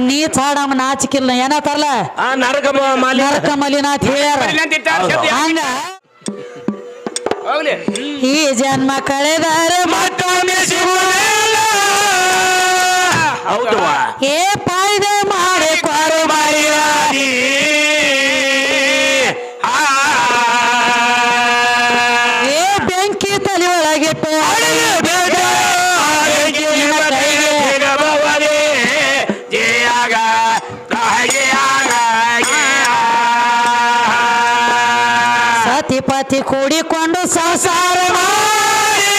ನೀ ಚಾಡಮ್ಮ ನಾಚಿಕಿಲ್ಲ ಏನತ್ತಾರಲ್ಲ ಆ ನರಕ ನರಕ ಮಲಿನಾಥ್ ಹೇಳ್ಯಾರ. ಹಂಗ? ಈ ಜನ್ಮ ಕಳೆದಾರೆ ಮತ್ತೊಮ್ಮೆ ಸಿಗುವುದಿಲ್ಲ. ಏ ಪತಿ ಕೂಡಿಕೊಂಡು ಸಂಸಾರ ಮಾಡಿ.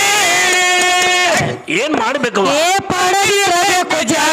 ಏನ್ ಮಾಡ್ಬೇಕು ಏ ಪಡಗಿರಬೇಕು ಜನ್ಮದ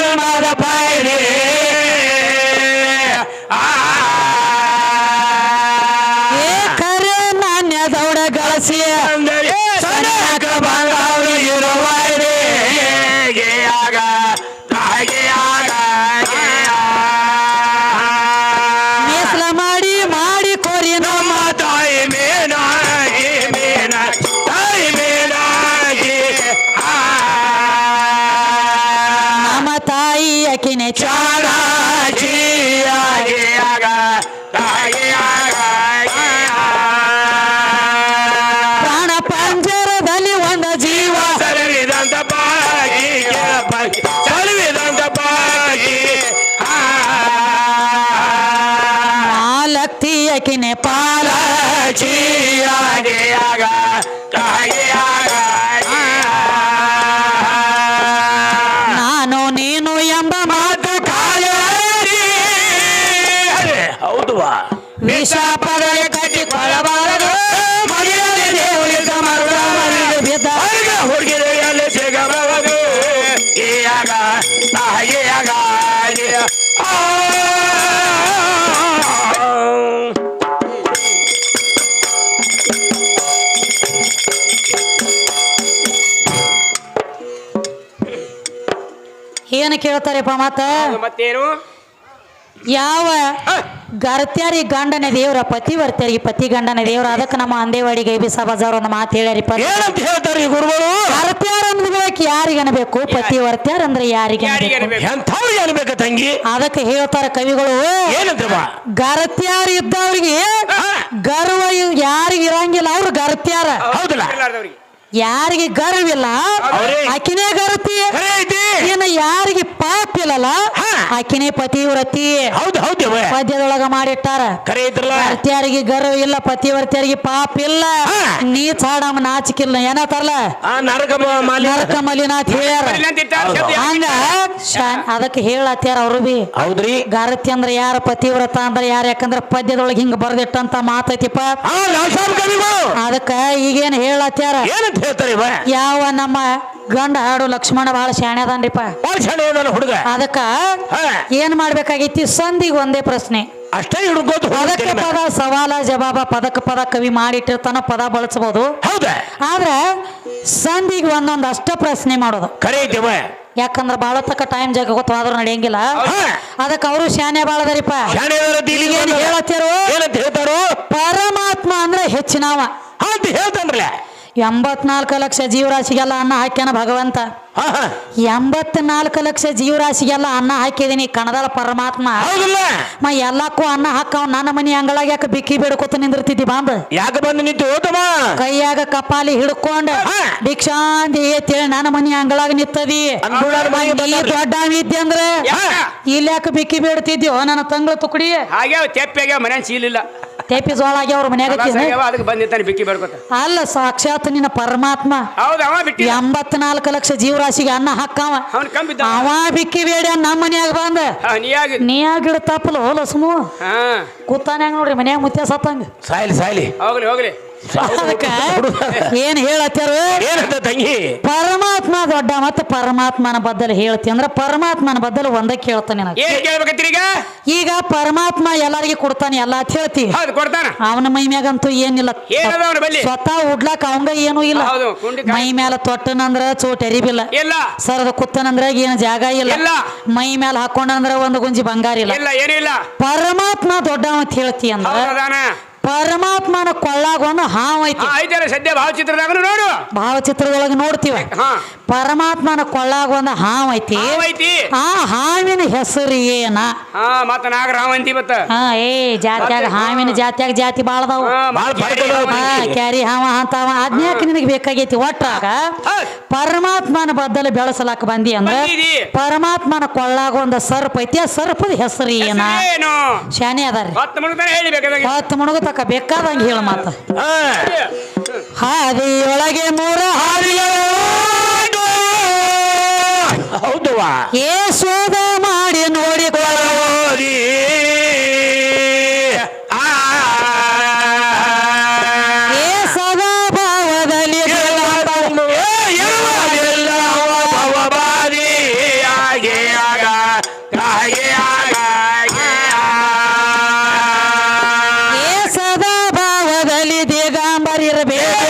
ಏನು ಕೇಳ್ತಾರೆಪ್ಪ ಮತ್ತ ಮತ್ತೇನು? ಯಾವ ಗರ್ತ್ಯಾರಿ ಗಂಡನ ದೇವ್ರ ಬರ್ತಾರಿ ಪತಿ ಗಂಡನ ದೇವ್ರ ಅದಕ್ಕೆ ನಮ್ಮ ಅಂದೇವಾಡಿ ಗೈಬಿ ಸಭಾಜಾರ ಒಂದು ಮಾತು ಹೇಳ್ಯಾರಿಪ್ಪ. ಏನಂತ ಹೇಳ್ತಾರೆ ಈ ಗುರುಗಳು? ಗರ್ತ್ಯಾರ ಅಂದ್ಬೇಕು ಯಾರಿಗೆ ಅನ್ಬೇಕು? ಪತಿವರ್ತ್ಯಾರ ಅಂದ್ರೆ ಯಾರಿಗೆ? ಎಂಥವ್ರಿಗೆ ಅನ್ಬೇಕ ತಂಗಿ? ಅದಕ್ಕೆ ಹೇಳ್ತಾರ ಕವಿಗಳು. ಏನಂತವ ಗರತ್ಯಾರ ಇದ್ದವ್ರಿಗೆ ಗರ್ವ ಯಾರಿಗಿರಂಗಿಲ್ಲ ಅವ್ರು ಗರ್ತ್ಯಾರ. ಹೌದಲ್ಲ. ಯಾರಿಗೆ ಗರ್ವ ಇಲ್ಲ ಆಕಿನೇ ಗರ್ತಿ. ಏನ ಯಾರಿಗೆ ಪಾಪ ಇಲ್ಲಲ್ಲ. ಆಕಿನೇ ಪತಿವ್ರತಿ ಪದ್ಯದೊಳಗ ಮಾಡಿಟ್ಟಾರ. ಭರ್ತಿಯಾರಿಗೆ ಗರ್ವ ಇಲ್ಲ ಪತಿವರ್ತಿಯಾರಿಗೆ ಪಾಪ ಇಲ್ಲ. ನೀ ಚಾಡಮ್ಮ ನಾಚಿಕಿಲ್ಲ ಏನತ್ತಾರಲ್ಲ ನರಕ ಮಲಿನಾಥ್ ಹೇಳ್ಯಾರ? ಹಂಗ ಅದಕ್ಕೆ ಹೇಳತ್ತಾರ ಅವ್ರು ಬಿ. ಹೌದ್ರಿ. ಗಾರತಿ ಅಂದ್ರ ಯಾರ ಪತಿವ್ರತ ಅಂದ್ರ ಯಾರ ಯಾಕಂದ್ರ ಪದ್ಯದೊಳಗೆ ಹಿಂಗ ಬರ್ದಿಟ್ಟಂತ ಮಾತೈತಿಪ್ಪ. ಅದಕ್ಕ ಈಗೇನ್ ಹೇಳತ್ತಾರ ಹೇಳ್ತಾರೆ ಇವ. ಯಾವ ನಮ್ಮ ಗಂಡ ಹಾಡು ಲಕ್ಷ್ಮಣ ಬಹಳ ಶಾಣೆ ಅದಾನ್ರಿಪ್ಪ. ಭಾಳ ಶಾಣೆ ಅದಾನ ಹುಡುಗ. ಅದಕ್ಕ. ಏನ್ ಮಾಡ್ಬೇಕಾಗೈತಿ? ಸಂಧಿಗೆ ಒಂದೇ ಪ್ರಶ್ನೆ. ಅಷ್ಟೇ ಹಿಡ್ಕೋತ ಪದಕ್ಕೆ ಹೋಗ್ತೇನೆ ಪದ ಸವಾಲ ಜವಾಬ ಪದಕ್ಕೆ ಪದ ಕವಿ ಮಾಡಿಟ್ಟಿರ್ತಾನ ಪದ ಬಳಸಬಹುದು. ಹೌದಾ. ಆದ್ರೆ ಸಂಧಿಗೆ ಒಂದೊಂದು ಅಷ್ಟ ಪ್ರಶ್ನೆ ಮಾಡೋದು. ಖರೆ ಐತಿವ ಯಾಕಂದ್ರ ಬಾಳ ತಕ್ಕ ಟೈಮ್ ಜಾಗ ಗೊತ್ತಾದ್ರೂ ನಡೆಯಂಗಿಲ್ಲ. ಅದಕ್ಕೆ ಅವರು ಶಾನೆ ಬಾಳದರಿಪ್ಪ ಶಾಣೆ ಅದಾರ ದೀಲಿಗೆ ಏನ್ ಬಂದಾರ. ಹೇಳತ್ತೀರೋ? ಏನಂತ ಹೇಳ್ತಾರೋ? ಪರಮಾತ್ಮ ಅಂದ್ರೆ ಹೆಚ್ಚಿನವ. ಅಂತ ಹೇಳ್ತಾನ್ರಲ್ಲ. ಎಂಬತ್ನಾಲ್ಕು ಲಕ್ಷ ಜೀವರಾಶಿಗೆಲ್ಲ ಅನ್ನ ಹಾಕ್ಯಾನ ಭಗವಂತ. ಎಂಬತ್ನಾಲ್ಕು ಲಕ್ಷ ಜೀವರಾಶಿಗೆಲ್ಲ ಅನ್ನ ಹಾಕಿದೀನಿ ಕಣದಾಳ ಪರಮಾತ್ಮ. ಮ ಎಲ್ಲಕ್ಕೂ ಅನ್ನ ಹಾಕವ್ ನನ್ನ ಮನಿ ಅಂಗಳಾಗ ಯಾಕೆ ಬಿಕ್ಕಿ ಬೇಡ್ಕೊತ ನಿಂದಿರ್ತಿದ್ದಿ ಬಾಂಬ್? ಯಾಕೆ ಬಂದು ನಿಂತು ಕೈಯಾಗ ಕಪಾಲಿ ಹಿಡ್ಕೊಂಡು ಭಿಕ್ಷಾಂತಿ ಭಿಕ್ಷಾಂದಿ ಅಂತೇಳಿ ನನ್ನ ಮನಿ ಅಂಗಳಾಗ ನಿತ್ತದಿ ಅನ್ಗುಳಾರ ಮನೆಗೆ ನೀ ಬಂದಾರ್ರಿ. ದೊಡ್ಡ ಇದ್ದಿ ಅಂದ್ರೆ? ಇಲ್ಲಿ ಯಾಕೆ ಬಿಕ್ಕಿ ಬೇಡ್ತಿದ್ಯೋ ನನ್ನ ತಂಗ್ಳ ತುಕಡಿ? ಹಾಗೆ ಅವ್ ತೆಪ್ಪಾಗ್ಯಾವ ಮನೆ ಚೀಲಿಲ್ಲ. ತೇಪಿ ಜೋಳ ಆಗ್ಯಾವ ಅವ್ರ ಮನ್ಯಾಗ ತಿನ್ನ. ಅದಕ್ಕೆ ಬಿಕ್ಕಿ ಬೇಡ್ಕೊತ. ಅಲ್ಲ ಸಾಕ್ಷಾತ್ ನಿನ್ನ ಪರಮಾತ್ಮ. ಹೌದು ಅವ ಬಿಟ್ಟಿ ಎಂಬತ್ನಾಲ್ಕು ಲಕ್ಷ ಜೀವರಾಶಿಗೆ ಅನ್ನ ಹಾಕವ. ಅವನ್ ಕಂಬಿದ್ದ ಅವ ಬಿಕ್ಕಿ ಬೇಡ ನಮ್ಮ ಮನ್ಯಾಗ ಬಂದ. ನೀ ಆಗಿ ನೀ ಆಗಿಡ ತಪ್ಪಲು ಲಸುಮು ಹಾ. ಕೂತಾನ್ಯಾಗ ನೋಡ್ರಿ ಮನ್ಯಾಗ ಮುತ್ಯ ಸತ್ತಂಗ ಸಾಯ್ಲಿ ಸಾಯ್ಲಿ. ಹೋಗ್ಲಿ ಹೋಗ್ಲಿ. ಅದಕ್ಕ ಏನ್ ಹೇಳತ್ತಾರ ಏನಂತ ತಂಗಿ? ಪರಮಾತ್ಮ ದೊಡ್ಡ ಮತ್ತ ಪರಮಾತ್ಮನ ಬದ್ದಲು ಹೇಳ್ತಿ ಅಂದ್ರ ಪರಮಾತ್ಮನ ಬದ್ದಲು ಒಂದ ಕೇಳ್ತಾನೆ ನಿನಗೆ. ಏನ್ ಕೇಳ್ಬೇಕತ್ತೀರಿ ಈಗ? ಈಗ ಪರಮಾತ್ಮ ಎಲ್ಲಾರಿಗೆ ಕೊಡ್ತಾನೆ ಎಲ್ಲ ಅಂತ ಹೇಳ್ತಿ. ಹೌದು ಕೊಡ್ತಾನ. ಅವನ ಮೈ ಮ್ಯಾಗಂತೂ ಏನಿಲ್ಲ. ಏನದ ಅವನ ಬಲ್ಲಿ? ಸ್ವತಃ ಉಡ್ಲಾಕ ಅವಂಗ ಏನೂ ಇಲ್ಲ. ಹೌದು, ಕುಂಡಿ ಕಾಯಿ- ಮೈ ಮ್ಯಾಲ ತೊಟ್ಟನಂದ್ರ ಚೋಟ್ ಎರಿಬಿಲ್ಲ. ಇಲ್ಲ. ಸರದ ಕುತ್ತನಂದ್ರ ಏನು ಜಾಗ ಇಲ್ಲ. ಇಲ್ಲ. ಮೈ ಮ್ಯಾಲ ಹಾಕೊಂಡಂದ್ರ ಒಂದು ಗುಂಜಿ ಬಂಗಾರ ಇಲ್ಲ. ಇಲ್ಲ ಏನೂ ಇಲ್ಲ. ಪರಮಾತ್ಮ ದೊಡ್ಡವ ಅಂತ ಹೇಳ್ತಿ ಅಂದ್ರ ಹೌದದಾನ ಪರಮಾತ್ಮನ ಕೊಳ್ಳಾಗ ಒಂದು ಹಾವ್ ಐತಿ. ಐತಲ್ಲ ಸದ್ಯ ಭಾವಚಿತ್ರದಾಗ ನೋಡು. ಭಾವಚಿತ್ರದೊಳಗೆ ನೋಡ್ತೀವಿ? ಹಾ. ಪರಮಾತ್ಮನ ಕೊಳ್ಳಾಗ ಒಂದು ಹಾವು ಐತಿ. ಹಾವೈತಿ ಆ ಹಾವಿನ ಹೆಸರು ಏನ? ಹಾ ಮತ್ತ ಮತ್ತ. ಹಾ ಏ ಜಾತ್ಯಾಗ ಹಾವಿನ ಜಾತ್ಯಾಗ ಜಾತಿ ಬಾಳದಾವ ಕ್ಯಾರಿ ಹಾವ ಅಂತಾವ. ಅದ್ನ್ಯಾಕ ನಿನಗೆ ಬೇಕಾಗೈತಿ? ಒಟ್ಟಾಗ ಪರಮಾತ್ಮನ ಬದ್ದಲು ಬೆಳೆಸಲಾಕ ಬಂದಿ ಅಂದ್ರ ಪರಮಾತ್ಮನ ಕೊಳ್ಳಾಗ ಒಂದು ಸರ್ಪ ಐತಿ. ಆ ಸರ್ಪದ ಹೆಸರು ಏನ? ಏನು ಶಾನೆ ಅದಾರಿ ಹತ್ತು ಮುಳುಗ್ತಾನೆ ಹೇಳಿಬೇಕಾದಂಗೆ ಬೇಕಾದಂಗೆ ಹೇಳ ಮಾತ. ಹಾದಿ ಹಾದಿಯೊಳಗೆ ಮೂರ ಹಾದಿಗಳು. ಹೌದವ್ವ. ಏ ಸೋದ ಮಾಡಿ ನೋಡಿಕೊಳ್ಳ ದಿಗಂಬರಿರಬೇಕು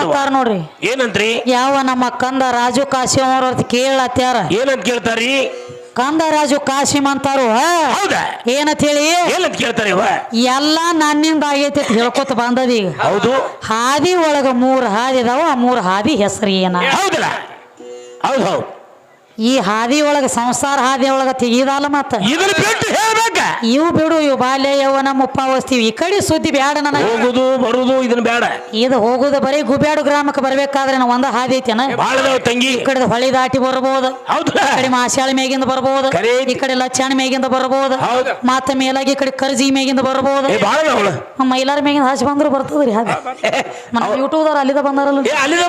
ಅಂತಾರ ನೋಡ್ರಿ? ಏನಂತ್ರಿ? ಯಾವ ನಮ್ಮ ಕಂದ ರಾಜು ಕಾಶಿ ಅವ್ರ ಕೇಳತ್ಯಾರ? ಏನಂತ ಕೇಳ್ತಾರಿ ಕಂದ ರಾಜು ಕಾಶಿಮ್ ಅಂತಾರು ಏನಂತ ಹೇಳಿ? ಏನಂತ ಕೇಳ್ತಾರಿ ಎಲ್ಲ ನನ್ನಿಂದ ಆಗೈತಿ ಹೇಳ್ಕೊತ ಬಂದದ ಈಗ. ಹೌದು. ಹಾದಿ ಒಳಗ ಮೂರ್ ಹಾದಿ ಇದಾವ ಆ ಮೂರ್ ಹಾದಿ ಹೆಸರು ಏನ? ಹೌದಲ್ಲ? ಹೌದು ಹೌದು. ಈ ಹಾದಿ ಒಳಗ ಸಂಸಾರ ಹಾದಿ ಒಳಗ ತೆಗಿದಲ್ಲ ಮತ್ತ? ಇದನ್ನ ಬಿಟ್ಟು ಹೇಳ್ಬೇಕ ಇವು ಬಿಡು ಇವು ಬಾಲ್ಯ ಯೌವನ ಮುಪ್ಪಾವಸ್ತೀವಿ ಈ ಕಡೆ ಸುದ್ದಿ ಬ್ಯಾಡ ನನಗೆ. ಹೋಗುದು ಬರುದು ಇದನ್ನ ಬೇಡ ಇದು ಹೋಗುದು ಬರೀ ಗುಬ್ಯಾಡು ಗ್ರಾಮಕ್ಕೆ ಬರ್ಬೇಕಾದ್ರೆ ನಾವು ಒಂದ ಹಾದಿ ಐತೆನ? ಬಾಳ ಅದಾವ ತಂಗಿ. ಈ ಕಡೆ ಹೊಳಿ ದಾಟಿ ಬರ್ಬೋದು. ಈ ಕಡೆ ಮಾಸ್ಯಾಳ ಮೇಗಿಂದ ಬರ್ಬೋದು. ಖರೆ ಐತಿ. ಈ ಕಡೆ ಲಚ್ಚಾಣ ಮೇಗಿಂದ ಬರ್ಬೋದು. ಹೌದು. ಮತ್ತ ಮೇಲಾಗಿ ಈ ಕಡೆ ಕರ್ಜಿ ಮೇಗಿಂದ ಬರ್ಬೋದು. ಏ ಬಾಳ ಅದಾವಳ ಮೈಲಾರ ಮೇಗಿಂದ ಹಚ್ಚಿ ಬಂದ್ರು ಬರ್ತದ್ರಿ ಹಾದಿ ನಮ್ಮ ಯೂಟ್ಯೂಬ್ದವ್ರು ಅಲ್ಲಿದ ಬಂದಾರಲ್ಲ. ಏ ಅಲ್ಲಿದ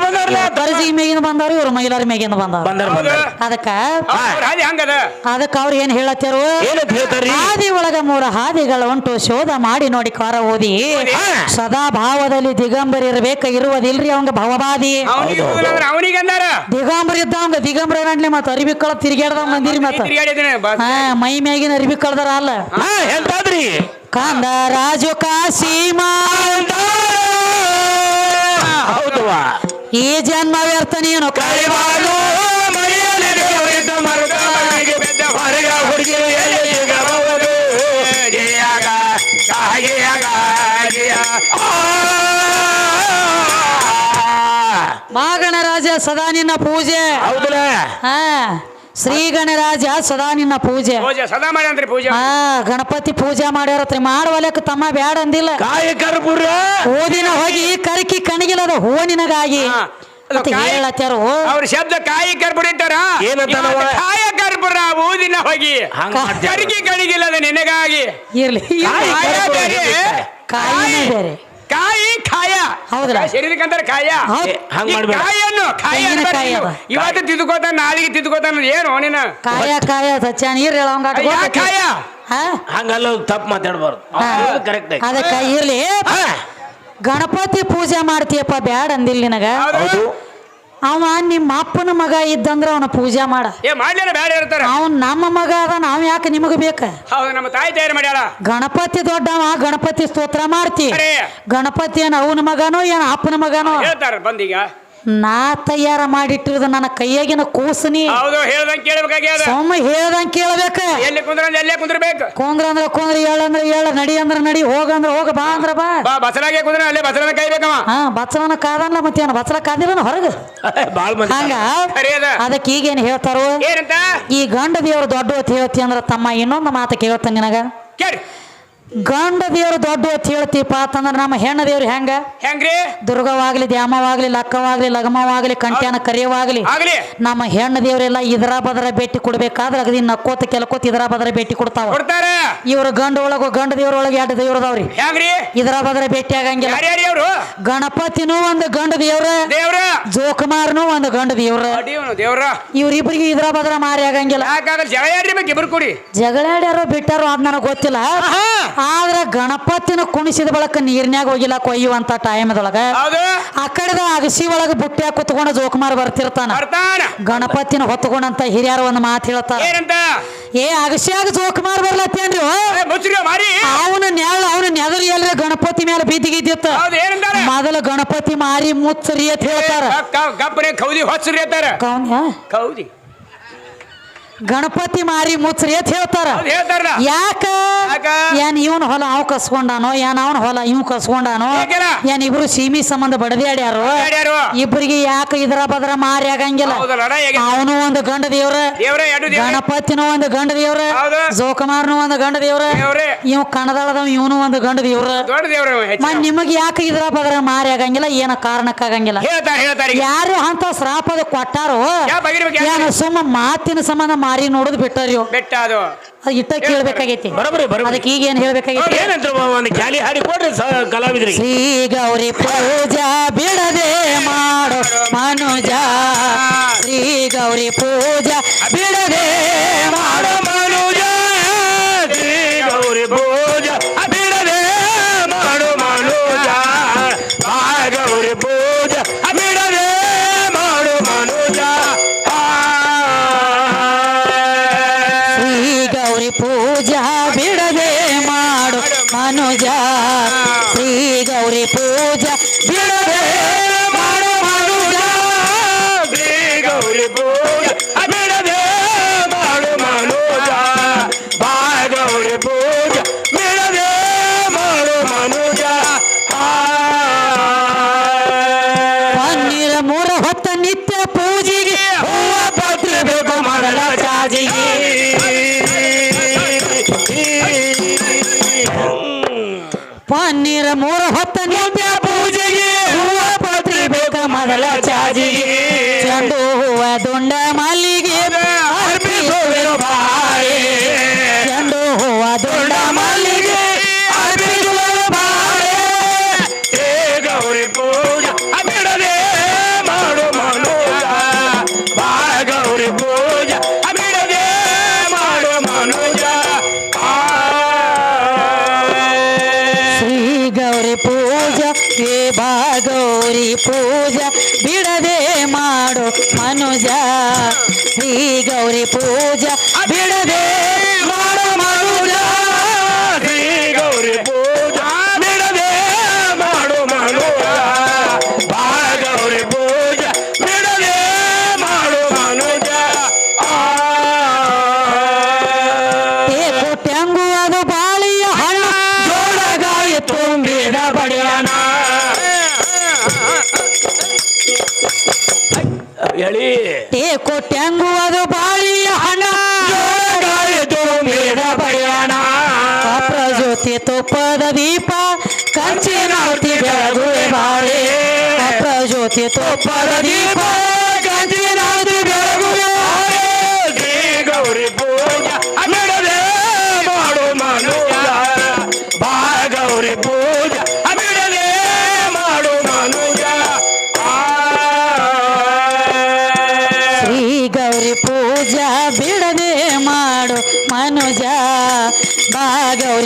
ಕರ್ಜಿ ಮೇಗಿಂದ ಬಂದಾರು ಇವ್ರು ಮೈಲಾರ ಮೇಗಿಂದ ಬಂದಾರ. ಬಂದಾರ ಬಂದಾರ. ಅದಕ್ಕ ಅವ್ರ ಹಾದಿ ಹಂಗದ? ಅದಕ್ಕ ಅವ್ರು ಏನ್ ಹೇಳತ್ತಾರು ಏನಂತ ಒಳಗ ಮೂರ ಹಾದಿಗಳು ಉಂಟು. ಶೋಧ ಮಾಡಿ ನೋಡಿ ಕಾರ ಓದಿ ಸದಾ ಭಾವದಲ್ಲಿ ದಿಗಂಬರ ಇರ್ಬೇಕ ಇರುವುದಿಲ್ರಿ ಅವಂಗ ಭವಬಾದಿ ಅವನಿಗೆ ಇದ್ದ ಅವಂಗ ದಿಗಂಬರ ದಿಗಂಬರ ಮತ್ತ ಅರಿವಿ ಕಳ ತಿರ್ಗಾಡ್ದ ಮಂದಿರಿ ಮತ್ತ ಹಾ ಮೈ ಮ್ಯಾಗಿನ ಅರಿವಿ ಕಳ್ದಾರ ಅಲ್ಲ. ಕಂದ ರಾಜು ಕಾಶಿಮಾ ಈ ಜನ್ಮ ವ್ಯರ್ಥ ನೀನು. ಸದಾ ನಿನ್ನ ಪೂಜೆ. ಹೌದಲ್ಲ ಹಾ ಶ್ರೀ ಗಣರಾಜ ಸದಾ ನಿನ್ನ ಪೂಜೆ. ಪೂಜೆ ಸದಾ ಮಾಡಿ ಅಂದ್ರಿ ಪೂಜೆ. ಹಾ ಗಣಪತಿ ಪೂಜೆ ಮಾಡ್ಯಾರತ್ರಿ ಮಾಡುವಲಕ್ಕ ತಮ್ಮ ಬ್ಯಾಡ ಅಂದಿಲ್ಲ. ಕಾಯ ಕರ್ಪೂರ? ಓದಿನ ಹೋಗಿ ಕರಕಿ ಕಣಗಿಲ್ಲದ ಹೋ ನಿನಗಾಗಿ ಅಂತ ಕಾಯಿ- ಹೇಳತ್ಯಾರು ಅವ್ರ ಶಬ್ದ ಕಾಯಿ ಕರ್ಪೂರ ಇಟ್ಟಾರ? ಏನಂತ ನಾವು? ಇವತ್ತು ಕಾಯ ಕರ್ಪೂರ ಊದಿನ ಹೋಗಿ. ಹಂಗ ಮಾಡ್ತೀವಿ. ಕಣಿಗಿಲ್ಲದ ನಿನಗಾಗಿ. ಇರ್ಲಿ ಕಾಯಿ ಕಾಯ ಕರ್ಪೂರ ಬೇರೆ? ಕಾಯಿನೇ ಬೇರೆ. ಕಾಯಿ ಕಾಯ ಹೌದ್ರಾ? ಶರೀರಕ್ಕಂತಾರೆ ಕಾಯ ಹೌದ್. ಹಂಗ್ ಮಾಡ್ಬೇಡ. ಕಾಯನ್ನು ಕಾಯಿ ಅನ್ಬೇಡ. ನೀವು. ಇವತ್ತು ತಿದ್ಕೋತಾನ ನಾಳೆಗೆ ತಿದ್ಕೋತಾನ ಏನು ನೀನ ಕಾಯ ಕಾಯ ಸಚ್ಚಾನ ನೀರ್ ಹೇಳವಂಗ ಯಾ ಕಾಯ ಹಂಗಲ್ಲ ತಪ್ಪು ಮಾತಾಡಬಾರ್ದು. ಕರೆಕ್ಟ್ ಅದಕ್ಕ ಇರ್ಲಿ. ಗಣಪತಿ ಪೂಜೆ ಮಾಡ್ತೀಯಪ್ಪ ಬ್ಯಾಡ ಅಂದಿಲ್ಲ ನಿನಗ. ಹೌದು. ಅವ ನಿಮ್ಮ ಅಪ್ಪನ ಮಗ ಇದ್ದಂದ್ರ ಅವನ ಪೂಜೆ ಮಾಡ. ಏ ಮಾಡ್ಲಿಲ್ಲ ಬೇಡ ಇರ್ತಾರ. ಅವನ್ ನಮ್ಮ ಮಗ ಅದ ನಾವ್ ಯಾಕೆ ನಿಮಗ ಬೇಕ? ಹೌದು ನಮ್ಮ ತಾಯಿ ತಯಾರು ಮಾಡ್ಯಾರ ಗಣಪತಿ ದೊಡ್ಡವ ಗಣಪತಿ ಸ್ತೋತ್ರ ಮಾಡ್ತಿ. ಗಣಪತಿ ಏನ್ ಅವನ ಮಗನೋ ಏನ್ ಅಪ್ಪನ ಮಗನೋ? ಹೇಳ್ತಾರ ಬಂದೀಗ ನಾ ತಯಾರ ಮಾಡಿಟ್ಟಿರೋದು ನನ್ನ ಕೈಯಾಗಿನ ಕೂಸನಿ. ಹೌದು ಹೇಳ್ದಂಗೆ ಕೇಳ್ಬೇಕಾಗ್ಯದ. ಸೊಮ್ಮ ಹೇಳ್ದಂಗ್ ಕೇಳ್ಬೇಕ. ಎಲ್ಲಿ ಕುಂದ್ರ ಎಲ್ಲೇ ಕುಂದ್ರಬೇಕು. ಕುಂದ್ರ ಅಂದ್ರ ಕುಂದ್ರ ಏಳಂದ್ರ ಏಳ ನಡಿ ಅಂದ್ರ ನಡಿ ಹೋಗಂದ್ರ ಹೋಗ ಬಾ ಅಂದ್ರ ಬಾ. ಬಾ ಬಸರಾಗೆ ಕುಂದ್ರ ಅಲ್ಲೇ ಬಸರನ ಕಾಯ್ಬೇಕವ. ಹಾ ಬಚ್ಚಲನ ಕಾದಲ್ಲ ಮತ್ತೇನು ಬಚ್ಚಲ ಕಾದಿಲ್ಲ ಹೊರಗ? ಬಾಳ್ ಮಂದಿ ಹಂಗ? ಖರೆ ಅದ ಅದಕ್ಕೆ ಈಗೇನು ಹೇಳ್ತಾರೋ? ಏನಂತ? ಈ ಗಂಡ ದೇವ್ರು ದೊಡ್ಡ ಹೊತ್ತು ಹೇಳ್ತಿ ಅಂದ್ರ ತಮ್ಮ ಇನ್ನೊಂದು ಮಾತು ಕೇಳ್ತಾನೆ ನಿನಗ. ಕೇಳಿ ಗಂಡ ದೇವ್ರು ದೊಡ್ಡ ಎತ್ತಿ ಹೇಳ್ತೀಪ ಅಂತಂದ್ರೆ ನಮ್ಮ ಹೆಣ್ಣ ದೇವ್ರು ಹೆಂಗ? ಹೆಂಗ್ರಿ? ದುರ್ಗವಾಗ್ಲಿ ದ್ಯಾಮವಾಗ್ಲಿ ಲಕ್ಕವಾಗ್ಲಿ ಲಗಮವಾಗ್ಲಿ ಕಂಟ್ಯಾನ ಕರಿಯವಾಗ್ಲಿ ಆಗ್ಲಿ. ನಮ್ಮ ಹೆಣ್ಣ ದೇವ್ರೆಲ್ಲ ಇದ್ರ ಬದರ ಭೇಟಿ ಕೊಡ್ಬೇಕಾದ್ರೆ ಅಗದಿ ನಕ್ಕೋತ ಕೆಲಕೋತ ಇದ್ರ ಬದರ ಭೇಟಿ ಕೊಡ್ತಾವ. ಕೊಡ್ತಾರ. ಇವ್ರ ಗಂಡ ಒಳಗ ಗಂಡ ದೇವ್ರ ಒಳಗೆ ಎರಡು ದೇವ್ರ ಅದಾವ್ರಿ. ಹೆಂಗ್ರಿ? ಇದ್ರ ಬದರ ಭೇಟಿ ಆಗಂಗಿಲ್ಲ. ಯಾರ್ಯಾರಿ ಗಣಪತಿನೂ ಒಂದು ಗಂಡ ದೇವ್ರ ದೇವ್ರ. ಜೋಕುಮಾರ್ನು ಒಂದು ಗಂಡ ದೇವ್ರ. ಅಡಿಯವನು ದೇವ್ರ. ಇವ್ರಿಬ್ರಿಗೆ ಇದ್ರ ಬದರ ಮಾರಿ ಆಗಂಗಿಲ್ಲ. ಯಾಕಾಗಲ್ಲ ಜಗ ಯಾರ್ರಿ ಬೇಕು ಇಬ್ರು ಕೂಡಿ? ಜಗಳಾಡ್ಯಾರೋ ಬಿಟ್ಟಾರೋ ಅದ್ ನನಗೆ ಗೊತ್ತಿಲ್ಲ. ಆದ್ರ ಗಣಪತಿನ ಕುಣಿಸಿದ ಬಳಕ ನೀರ್ನ್ಯಾಗ ಹೋಗಿಲ್ಲ ಕೊಯ್ಯುವಂತ ಟೈಮ್ದೊಳಗ. ಅದು ಆ ಕಡೆದ ಅಗಸಿ ಒಳಗ ಬುಟ್ಟ್ಯಾಗ ಕುತ್ಕೊಂಡು ಜೋಕುಮಾರ್ ಬರ್ತಿರ್ತಾನ. ಗಣಪತಿನ ಹೊತ್ಕೊಂಡಂತ ಹಿರಿಯರು ಒಂದ್ ಮಾತು ಹೇಳ್ತಾರ. ಏ ಅಗಸಿಯಾಗ ಜೋಕುಮಾರ್ ಬರ್ಲತ್ತೇನ್ರಿ ಅವನ ನೆಳ ಅವನ ನೆದರಿ ಎಲ್ಲ ಗಣಪತಿ ಮೇಲೆ ಬೀದಿಗಿದ್ದಿತ್ತ ಮೊದಲ ಗಣಪತಿ ಮಾರಿ ಮುಚ್ಚರಿ ಅಂತ ಹೇಳ್ತಾರ. ಕೌದಿ ಅಂತಾರ. ಯಾ? ಕೌದಿ. ಗಣಪತಿ ಮಾರಿ ಮುಚ್ಚರಿ ಅಂತ ಹೇಳ್ತಾರ. ಹೌದು ಯಾಕ? ಏನ್ ಇವನ್ ಹೊಲ ಅವ್ ಕಸ್ಕೊಂಡಾನೋ ಏನ್ ಅವನ ಹೊಲ ಇವ್ ಕಸ್ಕೊಂಡಾನೋ? ಏನ್ ಇಬ್ರು ಸೀಮಿ ಸಂಬಂಧ ಬಡದಾಡ್ಯಾರು ಇಬ್ರಿಗೆ ಇಬ್ಬರಿಗೆ ಯಾಕ ಇದ್ರ ಬದ್ರ ಮಾರಿ ಆಗಂಗಿಲ್ಲ. ಅವನು ಒಂದು ಗಂಡ ದೇವ್ರ ಗಣಪತಿನೂ ಒಂದು ಗಂಡ ದೇವ್ರ. ಜೋಕುಮಾರ್ನು ಒಂದು ಗಂಡ ದೇವ್ರ ಇವ್ ಕಣದಳದವ್ ಇವನು ಒಂದು ಗಂಡ ದೇವ್ರ. ಮತ್ ನಿಮಗ್ ಯಾಕ ಇದ್ರ ಬದ್ರ ಮಾರಿ ಆಗಂಗಿಲ್ಲ ಏನ ಕಾರಣಕ್ಕಾಗಂಗಿಲ್ಲ ಹೇಳ್ತಾರ ಹೇಳ್ತಾರ ಯಾರು ಅಂತ ಶ್ರಾಪದ ಕೊಟ್ಟಾರೋ ಏನ ಸುಮ್ಮ ಮಾತಿನ ಸಂಬಂಧ ಮಾರಿ ನೋಡುದು ಬಿಟ್ಟಾರಿ ಬೆಟ್ಟ ಅದು ಅದ್ ಇಟ್ಟ ಕೇಳ್ಬೇಕಾಗೈತಿ. ಬರೋ ಬರೋ ಅದಕ್ಕೆ ಈಗ ಏನ್ ಹೇಳ್ಬೇಕಾಗೈತಿ? ಏನಂತ ಒಂದು ಖ್ಯಾಲಿ ಹಾಡಿ ಕೊಡ್ರಿ ಸ- ಕಲಾವಿದ್ರಿಗೆ. ಶ್ರೀ ಗೌರಿ ಪೂಜಾ ಬಿಡದೆ ಮಾಡೋ ಮನುಜ. ಶ್ರೀ ಗೌರಿ ಪೂಜಾ ಬಿಡದೆ ಮಾಡು ಚಾಜಿಗೆ ಚೆಂಡು ದುಂಡ ಪೂಜಾ ಬಿಡದೆ ಮಾಡು ಮನುಜ ಶ್ರೀ ಗೌರಿ ಪೂಜ ಬಿಡದೆ ಅದು ಬಾಳಿಯ ಹಣ. ಗಾಯ ತುಂಬಿದ ಬಡಿಯಾಣ ಪ್ರಜ್ಯೋತಿ ತುಪ್ಪದ ದೀಪ ಕಂಚಿನ ಬೆಳಗುವೆ ಬಾಳೆ. ಪ್ರಜ್ಯೋತಿ ತುಪ್ಪದ ದೀಪ.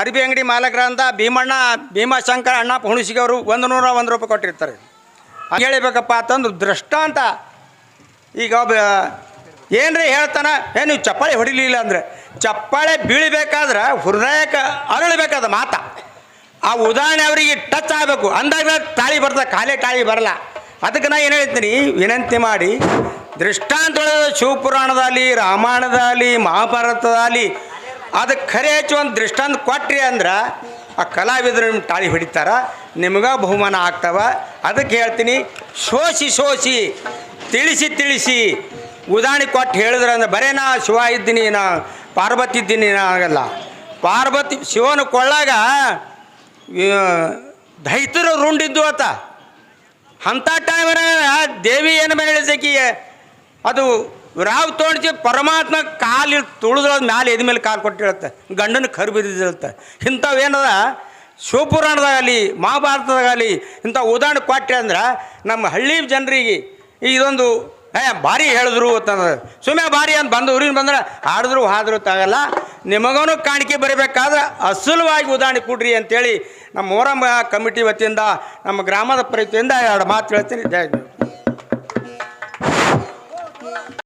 ಅರಬಿ ಅಂಗಡಿ ಮಾಲಕರಂತ ಭೀಮಣ್ಣ, ಭೀಮಾಶಂಕರ ಅಣ್ಣ ಹುಣಸಿಗೆ ಅವರು ಒಂದು ನೂರ ಒಂದು ರೂಪಾಯಿ ಕೊಟ್ಟಿರ್ತಾರೆ. ಹಂಗೆ ಹೇಳಿಬೇಕಪ್ಪ ಅಂತಂದು ದೃಷ್ಟಾಂತ. ಈಗ ಒಬ್ಬ, ಏನ್ರಿ ಹೇಳ್ತಾನೆ? ಏನು ನೀವು ಚಪ್ಪಾಳೆ ಹೊಡಿಲಿಲ್ಲ ಅಂದರೆ, ಚಪ್ಪಾಳೆ ಬೀಳಬೇಕಾದ್ರೆ ಹೃದಯಕ್ಕೆ ಅರಳಬೇಕಾದ ಮಾತ. ಆ ಉದಾಹರಣೆ ಅವರಿಗೆ ಟಚ್ ಆಗಬೇಕು. ಅಂದಾಗ ತಾಳಿ ಬರ್ತದೆ ಖಾಲಿ ತಾಳಿ ಬರಲ್ಲ. ಅದಕ್ಕೆ ನಾ ಏನು ಹೇಳ್ತೀನಿ, ವಿನಂತಿ ಮಾಡಿ ದೃಷ್ಟಾಂತ ಶಿವಪುರಾಣದಲ್ಲಿ, ರಾಮಾಯಣದಲ್ಲಿ, ಮಹಾಭಾರತದಲ್ಲಿ ಅದಕ್ಕೆ ಖರೆ ಹೆಚ್ಚು ಒಂದು ದೃಷ್ಟಾಂತ ಕೊಟ್ರಿ ಅಂದ್ರೆ, ಆ ಕಲಾವಿದರು ನಿಮ್ಮ ತಾಳಿ ಹೊಡಿತಾರ, ನಿಮ್ಗೆ ಬಹುಮಾನ ಆಗ್ತಾವ. ಅದಕ್ಕೆ ಹೇಳ್ತೀನಿ, ಶೋಷಿ ಶೋಷಿ, ತಿಳಿಸಿ ತಿಳಿಸಿ, ಉದಾಹರಣೆ ಕೊಟ್ಟು ಹೇಳಿದ್ರೆ ಅಂದ್ರೆ ಬರೇ ನಾ ಶಿವ ಇದ್ದೀನಿ, ನಾ ಪಾರ್ವತಿ ಇದ್ದೀನಿ, ನಾ ಆಗಲ್ಲ. ಪಾರ್ವತಿ, ಶಿವನ ಕೊಳ್ಳಾಗ ದೈತರು ರುಂಡಿದ್ದು ಆತ. ಅಂಥ ಟೈಮ್ನಾಗ ದೇವಿ ಏನು ಹೇಳಿದಕ್ಕೆ ಅದು ರಾವ್ ತೋಣಿಸಿ ಪರಮಾತ್ಮ ಕಾಲು ತುಳಿದ್ರ ಮ್ಯಾಲೆ ಎದ ಮೇಲೆ ಕಾಲು ಕೊಟ್ಟು ಹೇಳುತ್ತೆ ಗಂಡನ ಕರು ಬಿದ್ದಿರುತ್ತೆ ಇಂಥವೇನದ ಶಿವಪುರಾಣದಾಗಲಿ, ಮಹಾಭಾರತದಾಗಲಿ, ಇಂಥ ಉದಾಹರಣೆ ಕೊಟ್ಟೆ ಅಂದ್ರೆ ನಮ್ಮ ಹಳ್ಳಿ ಜನರಿಗೆ ಇದೊಂದು, ಏ, ಭಾರಿ ಹೇಳಿದ್ರು ಅಂತಂದ್ರೆ. ಸುಮ್ಮನೆ ಭಾರಿ ಅಂತ ಬಂದು ಊರಿನ ಬಂದ್ರೆ ಹಾಡಿದ್ರು ಹಾದ್ರು ತಾಗಲ್ಲ ನಿಮಗೂ ಕಾಣಿಕೆ ಬರಬೇಕಾದ್ರೆ ಅಸಲವಾಗಿ ಉದಾಹರಣೆ ಕೊಡ್ರಿ ಅಂತೇಳಿ ನಮ್ಮ ಮೊಹರಂ ಕಮಿಟಿ ವತಿಯಿಂದ, ನಮ್ಮ ಗ್ರಾಮದ ಪ್ರಯತ್ನದಿಂದ ಎರಡು ಮಾತು ಹೇಳ್ತೀನಿ. ಜಯ